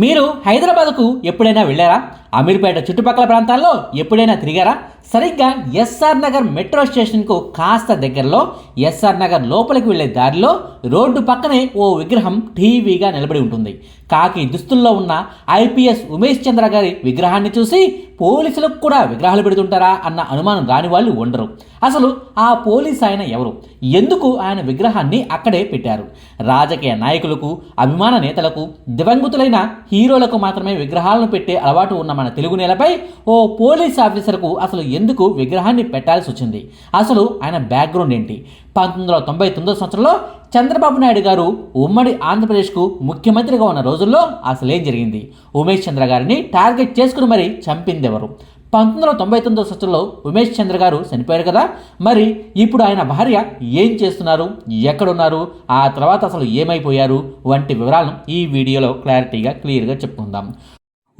మీరు హైదరాబాద్కు ఎప్పుడైనా వెళ్ళారా? అమీర్పేట చుట్టుపక్కల ప్రాంతాల్లో ఎప్పుడైనా తిరిగారా? సరిగ్గా ఎస్ఆర్ నగర్ మెట్రో స్టేషన్కు కాస్త దగ్గరలో ఎస్ఆర్ నగర్ లోపలికి వెళ్ళే దారిలో రోడ్డు పక్కనే ఓ విగ్రహం టీవీగా నిలబడి ఉంటుంది. కాకి దుస్తుల్లో ఉన్న ఐపీఎస్ ఉమేష్ చంద్ర గారి విగ్రహాన్ని చూసి పోలీసులకు కూడా విగ్రహాలు పెడుతుంటారా అన్న అనుమానం రాని వాళ్ళు ఉండరు. అసలు ఆ పోలీస్ ఆయన ఎవరు? ఎందుకు ఆయన విగ్రహాన్ని అక్కడే పెట్టారు? రాజకీయ నాయకులకు అభిమాన నేతలకు దివంగతులైన హీరోలకు మాత్రమే విగ్రహాలను పెట్టే అలవాటు ఉన్న మన తెలుగు నేలపై ఓ పోలీస్ ఆఫీసర్కు అసలు ఎందుకు విగ్రహాన్ని పెట్టాల్సి వచ్చింది? అసలు ఆయన బ్యాక్గ్రౌండ్ ఏంటి? పంతొమ్మిది వందల తొంభై తొమ్మిదో సంవత్సరంలో చంద్రబాబు నాయుడు గారు ఉమ్మడి ఆంధ్రప్రదేశ్కు ముఖ్యమంత్రిగా ఉన్న రోజుల్లో అసలేం జరిగింది? ఉమేష్ చంద్ర గారిని టార్గెట్ చేసుకుని మరి చంపింది ఎవరు పంతొమ్మిది వందల తొంభై తొమ్మిదో సంవత్సరంలో ఉమేష్ చంద్ర గారు చనిపోయారు కదా మరి ఇప్పుడు ఆయన భార్య ఏం చేస్తున్నారు? ఎక్కడున్నారు? ఆ తర్వాత అసలు ఏమైపోయారు? వంటి వివరాలను ఈ వీడియోలో క్లారిటీగా క్లియర్గా చెప్పుకుందాం.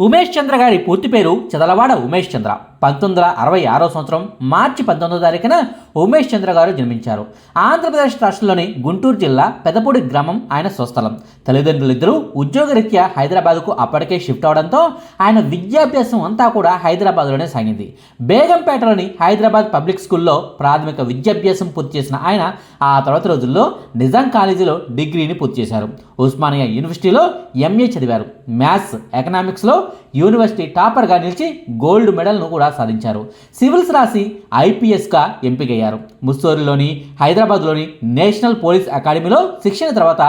ఉమేష్ చంద్ర గారి పూర్తి పేరు చదలవాడ ఉమేష్ చంద్ర. పంతొమ్మిది వందల అరవై ఆరో సంవత్సరం మార్చి పంతొమ్మిదో తారీఖున ఉమేష్ చంద్ర గారు జన్మించారు. ఆంధ్రప్రదేశ్ రాష్ట్రంలోని గుంటూరు జిల్లా పెదపూడి గ్రామం ఆయన స్వస్థలం. తల్లిదండ్రులిద్దరూ ఉద్యోగరీత్యా హైదరాబాద్కు అప్పటికే షిఫ్ట్ అవడంతో ఆయన విద్యాభ్యాసం అంతా కూడా హైదరాబాద్లోనే సాగింది. బేగంపేటలోని హైదరాబాద్ పబ్లిక్ స్కూల్లో ప్రాథమిక విద్యాభ్యాసం పూర్తి చేసిన ఆయన ఆ తర్వాత రోజుల్లో నిజాం కాలేజీలో డిగ్రీని పూర్తి చేశారు. ఉస్మానియా యూనివర్సిటీలో ఎంఏ చదివారు. మ్యాథ్స్ ఎకనామిక్స్లో యూనివర్సిటీ టాపర్గా నిలిచి గోల్డ్ మెడల్ను కూడా సాధించారు. సివిల్స్ రాసి ఐపీఎస్గా ఎంపికయ్యారు. ముస్సోరిలోని హైదరాబాద్లోని నేషనల్ పోలీస్ అకాడమీలో శిక్షణ తర్వాత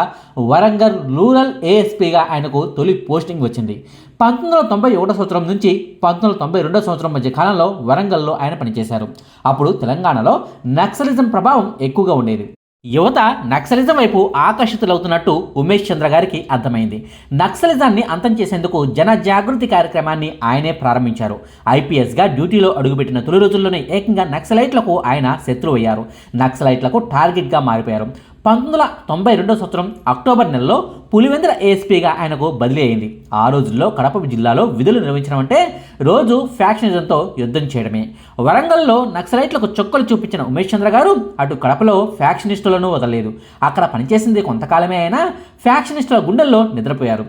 వరంగల్ రూరల్ ఏఎస్పీగా ఆయనకు తొలి పోస్టింగ్ వచ్చింది. పంతొమ్మిది వందల తొంభై ఒకటో సంవత్సరం నుంచి పంతొమ్మిది వందల తొంభై రెండో సంవత్సరం మధ్య కాలంలో వరంగల్లో ఆయన పనిచేశారు. అప్పుడు తెలంగాణలో నక్సలిజం ప్రభావం ఎక్కువగా ఉండేది. యువత నక్సలిజం వైపు ఆకర్షితులవుతున్నట్టు ఉమేష్ చంద్ర గారికి అర్థమైంది. నక్సలిజాన్ని అంతం చేసేందుకు జన జాగృతి కార్యక్రమాన్ని ఆయనే ప్రారంభించారు. ఐపీఎస్గా డ్యూటీలో అడుగుపెట్టిన తొలి రోజుల్లోనే ఏకంగా నక్సలైట్లకు ఆయన శత్రువు అయ్యారు నక్సలైట్లకు టార్గెట్గా మారిపోయారు. పంతొమ్మిది వందల తొంభై రెండో సంవత్సరం అక్టోబర్ నెలలో పులివెందుల ఏఎస్పీగా ఆయనకు బదిలీ అయింది. ఆ రోజుల్లో కడప జిల్లాలో విధులు నిర్వహించడం అంటే రోజు ఫ్యాక్షనిజంతో యుద్ధం చేయడమే. వరంగల్లో నక్సలైట్లకు చొక్కలు చూపించిన ఉమేష్ చంద్ర గారు అటు కడపలో ఫ్యాక్షనిస్టులను వదలలేదు. అక్కడ పనిచేసింది కొంతకాలమే అయినా ఫ్యాక్షనిస్టుల గుండెల్లో నిద్రపోయారు.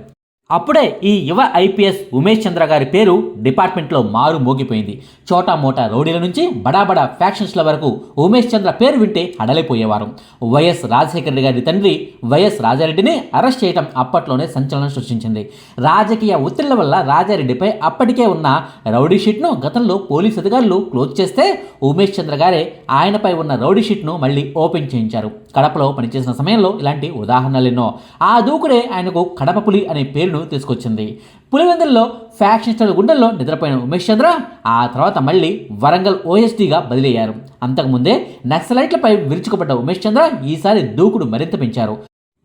అప్పుడే ఈ యువ ఐపీఎస్ ఉమేష్ చంద్ర గారి పేరు డిపార్ట్మెంట్లో మారు మోగిపోయింది. చోటా మోటా రౌడీల నుంచి బడాబడా ఫ్యాక్షన్స్ల వరకు ఉమేష్ చంద్ర పేరు వింటే అడలిపోయేవారు వైఎస్ రాజశేఖర రెడ్డి గారి తండ్రి వైఎస్ రాజారెడ్డిని అరెస్ట్ చేయడం అప్పట్లోనే సంచలనం సృష్టించింది. రాజకీయ ఒత్తిళ్ళ వల్ల రాజారెడ్డిపై అప్పటికే ఉన్న రౌడీ షీట్ను గతంలో పోలీసు అధికారులు క్లోజ్ చేస్తే ఉమేష్ చంద్ర గారే ఆయనపై ఉన్న రౌడీ షీట్ను మళ్ళీ ఓపెన్ చేయించారు. కడపలో పనిచేసిన సమయంలో ఇలాంటి ఉదాహరణలు ఎన్నో. ఆ దూకుడే ఆయనకు కడప పులి అనే పేరును తీసుకొచ్చింది. పులివెందుల్లో ఫ్యాక్షనిస్టుల గుండెల్లో నిద్రపోయిన ఉమేష్ చంద్ర ఆ తర్వాత మళ్ళీ వరంగల్ ఓఎస్డీగా బదిలీ అయ్యారు. అంతకుముందే నక్సలైట్లపై విరుచుకుపడ్డ ఉమేష్ చంద్ర ఈసారి దూకుడు మరింత పెంచారు.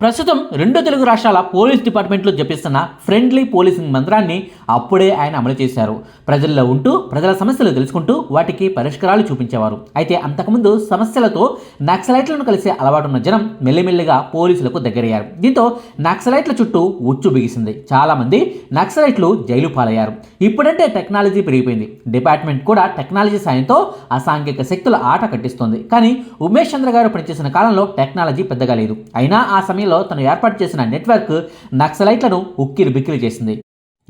ప్రస్తుతం రెండు తెలుగు రాష్ట్రాల పోలీస్ డిపార్ట్మెంట్లు జపిస్తున్న ఫ్రెండ్లీ పోలీసింగ్ మంత్రాన్ని అప్పుడే ఆయన అమలు చేశారు. ప్రజల్లో ఉంటూ ప్రజల సమస్యలు తెలుసుకుంటూ వాటికి పరిష్కారాలు చూపించేవారు. అయితే అంతకుముందు సమస్యలతో నక్సలైట్లను కలిసే అలవాటున్న జనం మెల్లిమెల్లిగా పోలీసులకు దగ్గరయ్యారు. దీంతో నక్సలైట్ల చుట్టూ ఉచ్చు బిగిసింది. చాలామంది నక్సలైట్లు జైలు పాలయ్యారు. ఇప్పుడంటే టెక్నాలజీ పెరిగిపోయింది. డిపార్ట్మెంట్ కూడా టెక్నాలజీ సాయంతో అసాంఘిక శక్తుల ఆట కట్టిస్తోంది. కానీ ఉమేష్ చంద్ర గారు పనిచేసిన కాలంలో టెక్నాలజీ పెద్దగా లేదు. అయినా ఆ సమయంలో తను ఏర్పాటు చేసిన నెట్వర్క్ నక్సలైట్లను ఉక్కిరి బిక్కిరి చేసింది.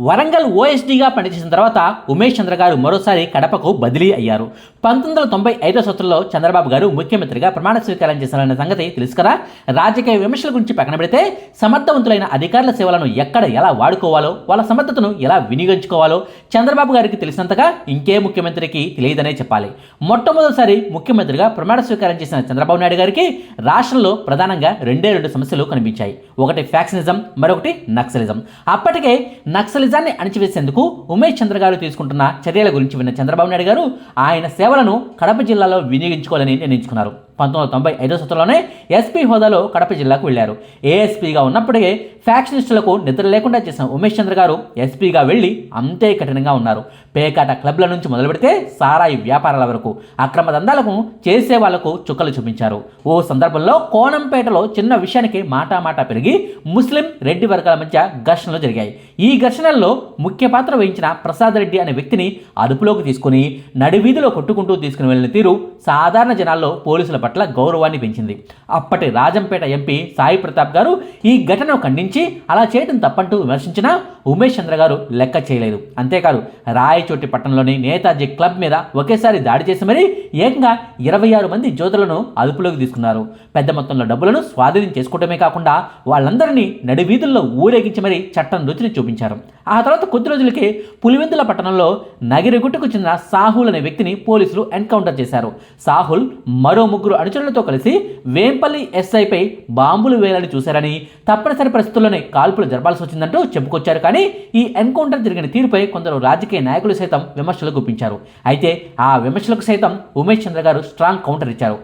వరంగల్ ఓఎస్డీగా పనిచేసిన తర్వాత ఉమేష్ చంద్ర గారు మరోసారి కడపకు బదిలీ అయ్యారు. పంతొమ్మిది వందల తొంభై ఐదో సంవత్సరంలో చంద్రబాబు గారు ముఖ్యమంత్రిగా ప్రమాణ స్వీకారం చేశారన్న సంగతి తెలుసు కదా? రాజకీయ విమర్శల గురించి పక్కన పెడితే సమర్థవంతులైన అధికారుల సేవలను ఎక్కడ ఎలా వాడుకోవాలో వాళ్ళ సమర్థతను ఎలా వినియోగించుకోవాలో చంద్రబాబు గారికి తెలిసినంతగా ఇంకే ముఖ్యమంత్రికి తెలియదనే చెప్పాలి. మొట్టమొదటిసారి ముఖ్యమంత్రిగా ప్రమాణ స్వీకారం చేసిన చంద్రబాబు నాయుడు గారికి రాష్ట్రంలో ప్రధానంగా రెండే రెండు సమస్యలు కనిపించాయి. ఒకటి ఫ్యాక్షనిజం మరొకటి నక్సలిజం. అప్పటికే నక్సలిజం నిజాన్ని అణిచివేసేందుకు ఉమేష్ చంద్ర గారు తీసుకుంటున్న చర్యల గురించి విన్న చంద్రబాబు నాయుడు గారు ఆయన సేవలను కడప జిల్లాలో వినియోగించుకోవాలని నిర్ణయించుకున్నారు. పంతొమ్మిది వందల తొంభై ఐదో సంవత్సరంలోనే ఎస్పీ హోదాలో కడప జిల్లాకు వెళ్ళారు ఏఎస్పీగా ఉన్నప్పటికే ఫ్యాక్షనిస్టులకు నిద్ర లేకుండా చేసిన ఉమేష్ చంద్ర గారు ఎస్పీగా వెళ్ళి అంతే కఠినంగా ఉన్నారు. పేకాట క్లబ్ల నుంచి మొదలు పెడితే సారాయి వ్యాపారాల వరకు అక్రమ దందాలకు చేసే వాళ్ళకు చుక్కలు చూపించారు. ఓ సందర్భంలో కోనంపేటలో చిన్న విషయానికి మాటామాట పెరిగి ముస్లిం రెడ్డి వర్గాల మధ్య ఘర్షణలు జరిగాయి. ఈ ఘర్షణల్లో ముఖ్య పాత్ర వహించిన ప్రసాద్ రెడ్డి అనే వ్యక్తిని అదుపులోకి తీసుకుని నడివీధిలో కొట్టుకుంటూ తీసుకుని వెళ్ళిన తీరు సాధారణ జనాల్లో పోలీసుల పట్ల గౌరవాన్ని పెంచింది. అప్పటి రాజంపేట ఎంపీ సాయి ప్రతాప్ గారు ఈ ఘటనను ఖండించి అలా చేయడం తప్పంటూ విమర్శించినా ఉమేష్ చంద్ర గారు లెక్క చేయలేదు. అంతేకాదు రాయచోటి పట్టణంలోని నేతాజీ క్లబ్ మీద ఒకేసారి దాడి చేసి మరీ ఏకంగా ఇరవై ఆరు మంది జ్యోతులను అదుపులోకి తీసుకున్నారు. పెద్ద మొత్తంలో డబ్బులను స్వాధీనం చేసుకోవడమే కాకుండా వాళ్ళందరినీ నడి వీధుల్లో ఊరేగించి మరీ చట్టం రుచిని చూపించారు. ఆ తర్వాత కొద్ది రోజులకే పులివెందుల పట్టణంలో నగిరిగుట్టుకు చెందిన సాహుల్ అనే వ్యక్తిని పోలీసులు ఎన్కౌంటర్ చేశారు. సాహుల్ మరో ముగ్గురు అనుచరులతో కలిసి వేంపల్లి ఎస్ఐపై బాంబులు వేయాలని చూశారని తప్పనిసరి పరిస్థితుల్లోనే కాల్పులు జరపాల్సి వచ్చిందంటూ చెప్పుకొచ్చారు. కానీ ఈ ఎన్కౌంటర్ జరిగిన తీరుపై కొందరు రాజకీయ నాయకులు సైతం విమర్శలు గుప్పించారు. అయితే ఆ విమర్శలకు సైతం ఉమేష్ చంద్ర గారు స్ట్రాంగ్ కౌంటర్ ఇచ్చారు.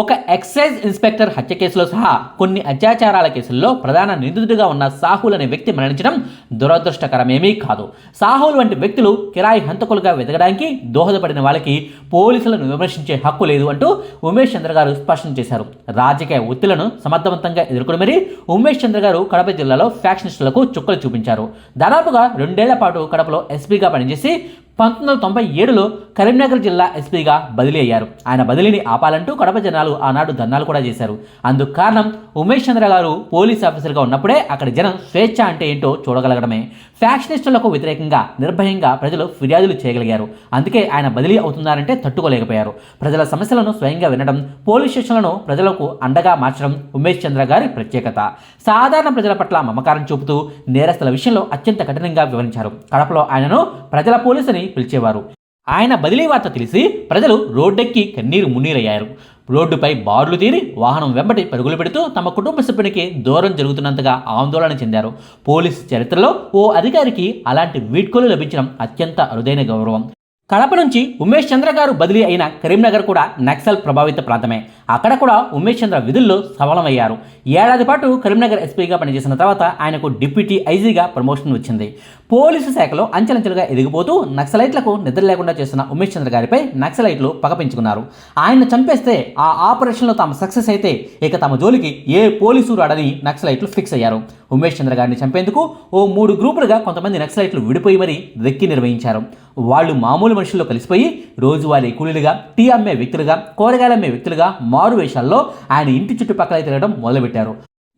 ఒక ఎక్సైజ్ ఇన్స్పెక్టర్ హత్య కేసులో సహా కొన్ని అత్యాచారాల కేసుల్లో ప్రధాన నిందితుడిగా ఉన్న సాహుల్ అనే వ్యక్తి మరణించడం దురదృష్టకరమేమీ కాదు. సాహుల్ వంటి వ్యక్తులు కిరాయి హంతకులుగా వెతకడానికి దోహదపడిన వాళ్ళకి పోలీసులను విమర్శించే హక్కు లేదు అంటూ ఉమేష్ చంద్ర గారు స్పష్టం చేశారు. రాజకీయ ఒత్తిళ్ళను సమర్థవంతంగా ఎదుర్కొని మరీ ఉమేష్ చంద్ర గారు కడప జిల్లాలో ఫ్యాక్షనిస్టులకు చుక్కలు చూపించారు. దాదాపుగా రెండేళ్ళ పాటు కడపలో ఎస్పీగా పనిచేసి పంతొమ్మిది వందల తొంభై ఏడులో కరీంనగర్ జిల్లా ఎస్పీగా బదిలీ అయ్యారు. ఆయన బదిలీని ఆపాలంటూ కడప జనాలు ఆనాడు ధర్నాలు కూడా చేశారు. అందుకు కారణం ఉమేష్ చంద్ర గారు పోలీస్ ఆఫీసర్గా ఉన్నప్పుడే అక్కడ జనం స్వేచ్ఛ అంటే ఏంటో చూడగలగడమే. ఫ్యాక్షనిస్టులకు వ్యతిరేకంగా నిర్భయంగా ప్రజలు ఫిర్యాదులు చేయగలిగారు. అందుకే ఆయన బదిలీ అవుతున్నారంటే తట్టుకోలేకపోయారు. ప్రజల సమస్యలను స్వయంగా వినడం పోలీస్ స్టేషన్లను ప్రజలకు అండగా మార్చడం ఉమేష్ చంద్ర గారి ప్రత్యేకత. సాధారణ ప్రజల పట్ల మమకారం చూపుతూ నేరస్తుల విషయంలో అత్యంత కఠినంగా వివరించారు. కడపలో ఆయనను ప్రజల పోలీసుని పిలిచేవారు. ఆయన బదిలీ వార్త తెలిసి ప్రజలు రోడ్డెక్కి కన్నీరు మున్నీరయ్యారు. రోడ్డుపై బార్లు తీరి వాహనం వెంబడి పరుగులు పెడుతూ తమ కుటుంబ సభ్యునికి దూరం జరుగుతున్నంతగా ఆందోళన చెందారు. పోలీసు చరిత్రలో ఓ అధికారికి అలాంటి వీడ్కోలు లభించడం అత్యంత అరుదైన గౌరవం. కడప నుంచి ఉమేష్ చంద్ర గారు బదిలీ అయిన కరీంనగర్ కూడా నక్సల్ ప్రభావిత ప్రాంతమే. అక్కడ కూడా ఉమేష్ చంద్ర విధుల్లో సఫలమయ్యారు. ఏడాది పాటు కరీంనగర్ ఎస్పీగా పనిచేసిన తర్వాత ఆయనకు డిప్యూటీ ఐజీగా ప్రమోషన్ వచ్చింది. పోలీసు శాఖలో అంచెలంచెలుగా ఎదిగిపోతూ నక్సలైట్లకు నిద్ర లేకుండా చేస్తున్న ఉమేష్ చంద్ర గారిపై నక్సలైట్లు పగపించుకున్నారు ఆయన చంపేస్తే ఆ ఆపరేషన్లో తాము సక్సెస్ అయితే ఇక తమ జోలికి ఏ పోలీసు రాడని నక్సలైట్లు ఫిక్స్ అయ్యారు. ఉమేష్ చంద్ర గారిని చంపేందుకు ఓ మూడు గ్రూపులుగా కొంతమంది నక్సలైట్లు విడిపోయి మరీ రెక్కి నిర్వహించారు. వాళ్ళు మామూలు మనుషుల్లో కలిసిపోయి రోజువారీ కూలీలుగా టీ అమ్మే వ్యక్తులుగా కూరగాయలు అమ్మే వ్యక్తులుగా మారు వేషాల్లో ఆయన ఇంటి చుట్టుపక్కల తిరగడం మొదలుపెట్టారు.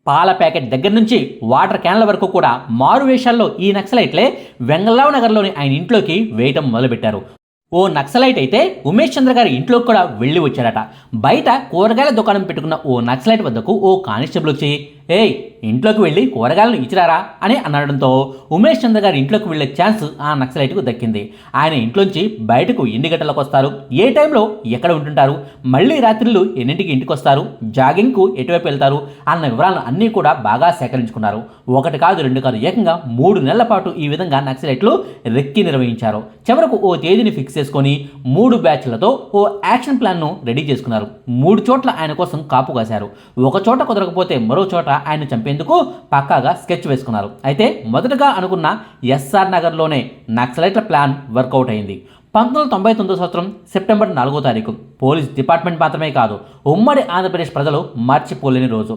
పాల ప్యాకెట్ దగ్గర నుంచి వాటర్ క్యాన్ల వరకు కూడా మారు వేషాల్లో ఈ నక్సలైట్లే వెంగళరావు నగర్లోని ఆయన ఇంట్లోకి వేయటం మొదలుపెట్టారు. ఓ నక్సలైట్ అయితే ఉమేష్ చంద్ర గారి ఇంట్లోకి కూడా వెళ్ళి వచ్చారట బయట కూరగాయల దుకాణం పెట్టుకున్న ఓ నక్సలైట్ వద్దకు ఓ కానిస్టేబుల్ వచ్చి ఏయ్ ఇంట్లోకి వెళ్ళి కూరగాయలను ఇచ్చిరారా? అని అనడంతో ఉమేష్ చంద్ర గారి ఇంట్లోకి వెళ్ళే ఛాన్స్ ఆ నక్సలైట్కు దక్కింది. ఆయన ఇంట్లోంచి బయటకు ఎన్ని గంటలకు వస్తారు? ఏ టైంలో ఎక్కడ ఉంటుంటారు? మళ్ళీ రాత్రులు ఎన్నింటికి ఇంటికి వస్తారు? జాగింగ్కు ఎటువైపు వెళ్తారు? అన్న వివరాలను అన్నీ కూడా బాగా సేకరించుకున్నారు. ఒకటి కాదు రెండు కాదు ఏకంగా మూడు నెలల పాటు ఈ విధంగా నక్సలైట్లు రెక్కి నిర్వహించారు. చివరకు ఓ తేదీని ఫిక్స్ చేసుకొని మూడు బ్యాచ్లతో ఓ యాక్షన్ ప్లాన్ను రెడీ చేసుకున్నారు. మూడు చోట్ల ఆయన కోసం కాపు కాశారు. ఒక చోట కుదరకపోతే మరో చోట ఆయన చంపేందుకు పక్కాగా స్కెచ్ వేసుకున్నారు. అయితే మొదటగా అనుకున్న ఎస్ఆర్ నగర్లోనే నక్సలైట్ల ప్లాన్ వర్కౌట్ అయింది. పంతొమ్మిది వందల తొంభై తొమ్మిదో సంవత్సరం సెప్టెంబర్ నాలుగో తారీఖు. పోలీస్ డిపార్ట్మెంట్ మాత్రమే కాదు ఉమ్మడి ఆంధ్రప్రదేశ్ ప్రజలు మర్చిపోలేని రోజు.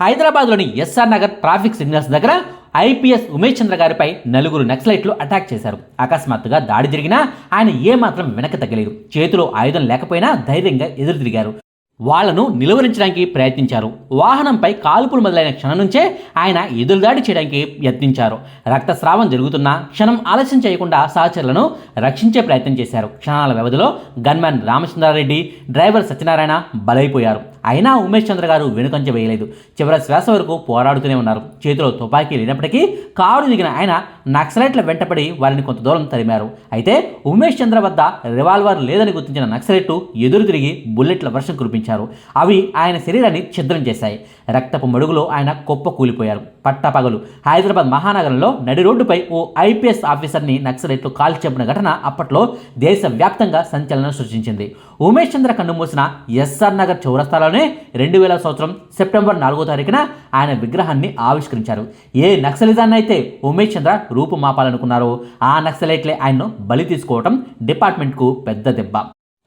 హైదరాబాద్లోని ఎస్ఆర్ నగర్ ట్రాఫిక్ సిగ్నల్స్ దగ్గర ఐపీఎస్ ఉమేష్ చంద్ర గారిపై నలుగురు నక్సలైట్లు అటాక్ చేశారు. అకస్మాత్తుగా దాడి జరిగినా ఆయన ఏమాత్రం వెనక తగ్గలేదు. చేతిలో ఆయుధం లేకపోయినా ధైర్యంగా ఎదురు తిరిగారు వాళ్ళను నిలువరించడానికి ప్రయత్నించారు. వాహనంపై కాల్పులు మొదలైన క్షణం నుంచే ఆయన ఎదురుదాడి చేయడానికి యత్నించారు. రక్తస్రావం జరుగుతున్న క్షణం ఆలస్యం చేయకుండా సహచరులను రక్షించే ప్రయత్నం చేశారు. క్షణాల వ్యవధిలో గన్మ్యాన్ రామచంద్రారెడ్డి డ్రైవర్ సత్యనారాయణ బలైపోయారు. అయినా ఉమేష్ చంద్ర గారు వెనుకంచె వేయలేదు. చివరి శ్వాస వరకు పోరాడుతూనే ఉన్నారు. చేతిలో తుపాకీ లేనప్పటికీ కారు దిగిన ఆయన నక్సలైట్ల వెంటపడి వారిని కొంత దూరం తరిమారు. అయితే ఉమేష్ చంద్ర వద్ద రివాల్వర్ లేదని గుర్తించిన నక్సలైట్లు ఎదురు తిరిగి బుల్లెట్ల వర్షం కురిపించారు. అవి ఆయన శరీరాన్ని ఛిద్రం చేశాయి. రక్తపు మడుగులో ఆయన కుప్ప కూలిపోయారు. పట్టపగలు. హైదరాబాద్ మహానగరంలో నడి రోడ్డుపై ఓ ఐపీఎస్ ఆఫీసర్ని నక్సలైట్లు కాల్చి చెప్పిన ఘటన అప్పట్లో దేశవ్యాప్తంగా సంచలనం సృష్టించింది. ఉమేష్ చంద్ర కన్నుమూసిన ఎస్ఆర్ నగర్ చౌరస్తాలోనే రెండు వేల సంవత్సరం సెప్టెంబర్ నాలుగో తారీఖున ఆయన విగ్రహాన్ని ఆవిష్కరించారు. ఏ నక్సలిజాన్ని అయితే ఉమేష్ చంద్ర రూపుమాపాలనుకున్నారో ఆ నక్సలైట్లే ఆయన్ను బలి తీసుకోవటం డిపార్ట్మెంట్కు పెద్ద దెబ్బ.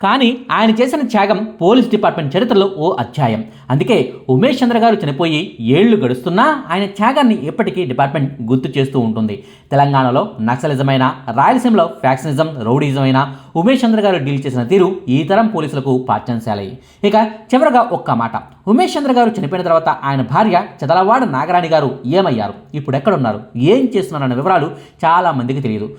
కానీ ఆయన చేసిన త్యాగం పోలీస్ డిపార్ట్మెంట్ చరిత్రలో ఓ అధ్యాయం. అందుకే ఉమేష్ చంద్ర గారు చనిపోయి ఏళ్ళు గడుస్తున్నా ఆయన త్యాగాన్ని ఎప్పటికీ డిపార్ట్మెంట్ గుర్తు చేస్తూ ఉంటుంది. తెలంగాణలో నక్సలిజమైన రాయలసీమలో ఫ్యాక్షనిజం రౌడీజం ఉమేష్ చంద్ర గారు డీల్ చేసిన తీరు ఈ తరం పోలీసులకు పాఠ్యాంశాలయ్యి ఇక చివరగా ఒక్క మాట. ఉమేష్ చంద్ర గారు చనిపోయిన తర్వాత ఆయన భార్య చదలవాడ నాగరాణి గారు ఏమయ్యారు? ఇప్పుడు ఎక్కడున్నారు? ఏం చేస్తున్నారన్న వివరాలు చాలా మందికి తెలియదు.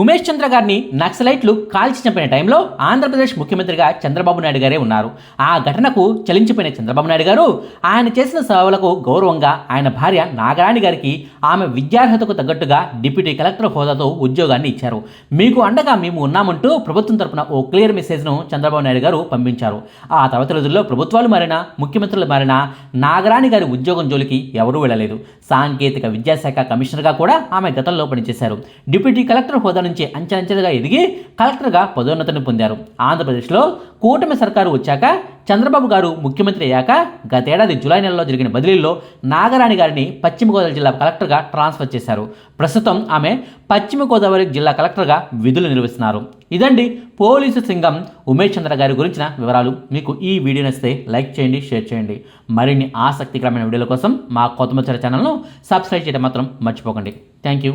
ఉమేష్ చంద్ర గారిని నక్సలైట్లు కాల్చి చంపిన టైంలో ఆంధ్రప్రదేశ్ ముఖ్యమంత్రిగా చంద్రబాబు నాయుడు గారే ఉన్నారు. ఆ ఘటనకు చలించిపోయిన చంద్రబాబు నాయుడు గారు ఆయన చేసిన సేవలకు గౌరవంగా ఆయన భార్య నాగరాణి గారికి ఆమె విద్యార్హతకు తగ్గట్టుగా డిప్యూటీ కలెక్టర్ హోదాతో ఉద్యోగాన్ని ఇచ్చారు. మీకు అండగా మేము ఉన్నామంటూ ప్రభుత్వం తరపున ఓ క్లియర్ మెసేజ్ను చంద్రబాబు నాయుడు గారు పంపించారు. ఆ తర్వాత రోజుల్లో ప్రభుత్వాలు మారినా ముఖ్యమంత్రులు మారినా నాగరాణి గారి ఉద్యోగం జోలికి ఎవరూ వెళ్ళలేదు. సాంకేతిక విద్యాశాఖ కమిషనర్గా కూడా ఆమె గతంలో పనిచేశారు. డిప్యూటీ కలెక్టర్ హోదా నుంచి అంచెలంచెలుగా ఎదిగి కలెక్టర్గా పదోన్నతిని పొందారు. ఆంధ్రప్రదేశ్లో కూటమి సర్కారు వచ్చాక చంద్రబాబు గారు ముఖ్యమంత్రి అయ్యాక గతేడాది జూలై నెలలో జరిగిన బదిలీల్లో నాగరాణి గారిని పశ్చిమ గోదావరి జిల్లా కలెక్టర్గా ట్రాన్స్ఫర్ చేశారు. ప్రస్తుతం ఆమె పశ్చిమ గోదావరి జిల్లా కలెక్టర్గా విధులు నిర్వహిస్తున్నారు. ఇదండి పోలీసు సింగం ఉమేష్ చంద్ర గారి గురించిన వివరాలు. మీకు ఈ వీడియో నచ్చితే లైక్ చేయండి షేర్ చేయండి. మరిన్ని ఆసక్తికరమైన వీడియోల కోసం మా కొత్త ఛానల్ను సబ్స్క్రైబ్ చేయడం మాత్రం మర్చిపోకండి. Thank you.